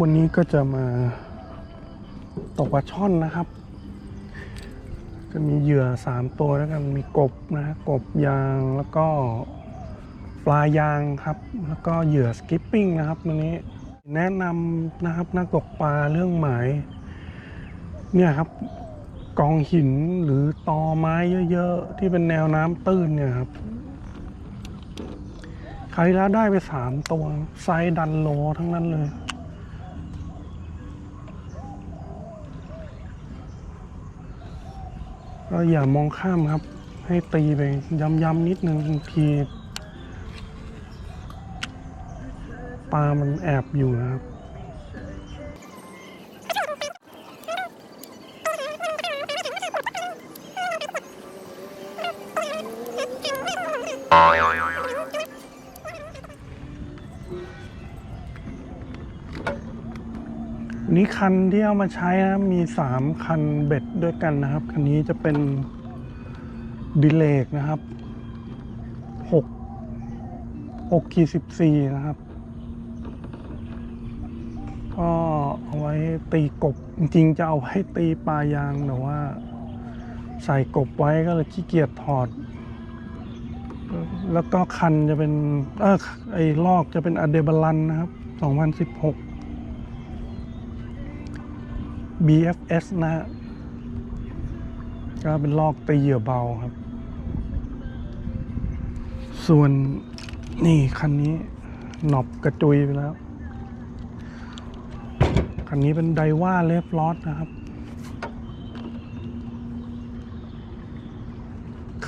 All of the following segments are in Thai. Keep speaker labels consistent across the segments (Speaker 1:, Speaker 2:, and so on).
Speaker 1: วันนี้ก็จะมาตกปลาช่อนนะครับ จะมีเหยื่อสามตัวแล้วกันมีกบนะกบยางแล้วก็ปลายางครับ แล้วก็เหยื่อสกิปปิ้งนะครับวันนี้แนะนำนะครับนักตกปลาเรื่องหมายเนี่ยครับกองหินหรือตอไม้เยอะๆ ที่เป็นแนวน้ำตื้นเนี่ยครับใครแล้วได้ไปสามตัวไซดันโลทั้งนั้นเลย ก็อย่ามองข้ามครับ ให้ตีไปย้ำๆนิดนึงบางทีปลามันแอบอยู่นะครับนี้คันที่เอามาใช้นะมีสามคันเบ็ด ด้วยกันนะครับ คันนี้จะเป็นดิเลกนะครับหกหกขีดสิบสี่นะครับ ก็เอาไว้ตีกบ จริงๆจะเอาไว้ตีปลายาง แต่ว่า ใส่กบไว้ก็เลยขี้เกียจถอด แล้วก็คันจะเป็น เออไอ้ลอกจะเป็นอเดบลันนะครับ 2016 BFS นะฮะ ก็เป็นลอกตีเหยื่อเบาครับ ส่วนนี่คันนี้หนอบกระจุยไปแล้ว คันนี้เป็นไดว่าเลฟลอสนะครับ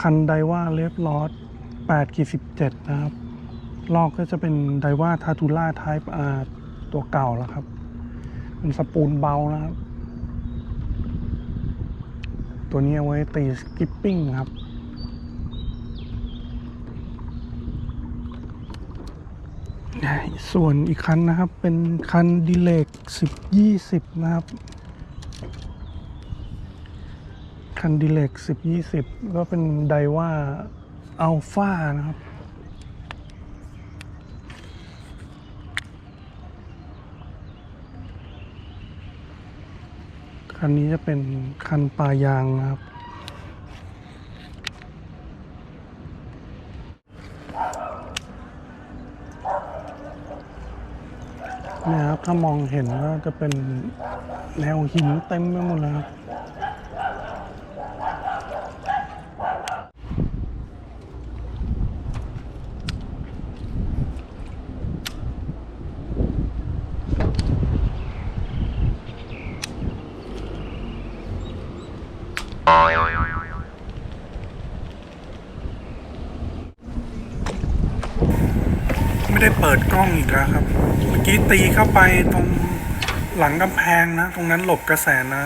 Speaker 1: คันไดว่าเลฟลอส8ขีด17 นะครับ ลอกก็จะเป็นไดว่าทาทูล่าไทป์อาตัวเก่าแล้วครับ เป็นสปูลเบานะครับ ตัวนี้ไว้ตีสกิปปิ้งครับ ส่วนอีกคันนะครับเป็นคันดีเลก10 20นะครับ คันดีเลก10 20ก็เป็นไดว่าอัลฟานะครับ คันนี้จะเป็นคันปลายางนะครับเนี่ยครับ ถ้ามองเห็นก็จะเป็นแนวหินเต็มไปหมดเลยครับ ไม่ได้เปิดกล้องอีกแล้วครับ เมื่อกี้ตีเข้าไปตรงหลังกำแพงนะ ตรงนั้นหลบกระแสน้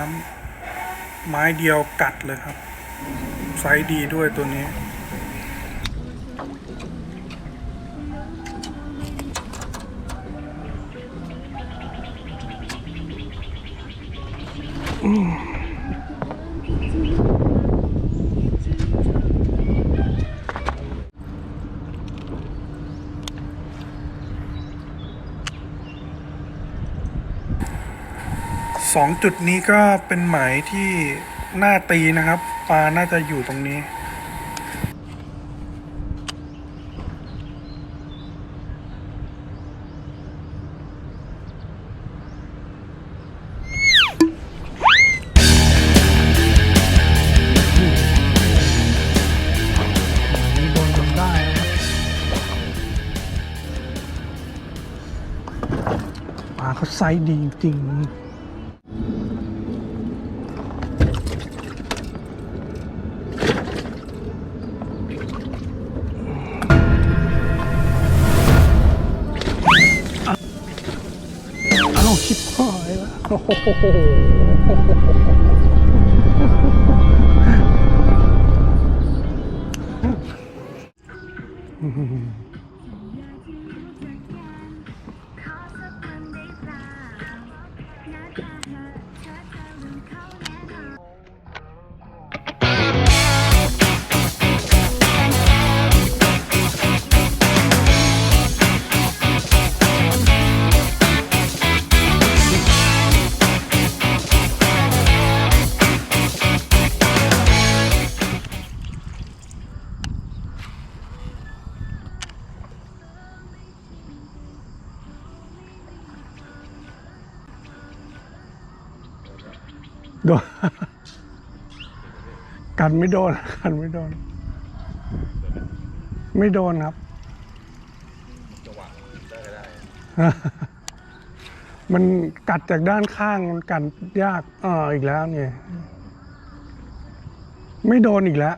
Speaker 1: ำไม้เดียวกัดเลยครับ ไซส์ดีด้วยตัวนี้ สองจุดนี้ก็เป็นหมายที่น่าตีนะครับ ปลาน่าจะอยู่ตรงนี้ ปลาเขาไซส์ดีจริง ほほほほ。 โดนกันไม่โดนกันไม่โดน ไม่โดนครับ
Speaker 2: จังหวะได้ก็ได้
Speaker 1: มันกัดจากด้านข้างมันกัดยากอ่ออีกแล้วเนี่ย ไม่โดนอีกแล้ว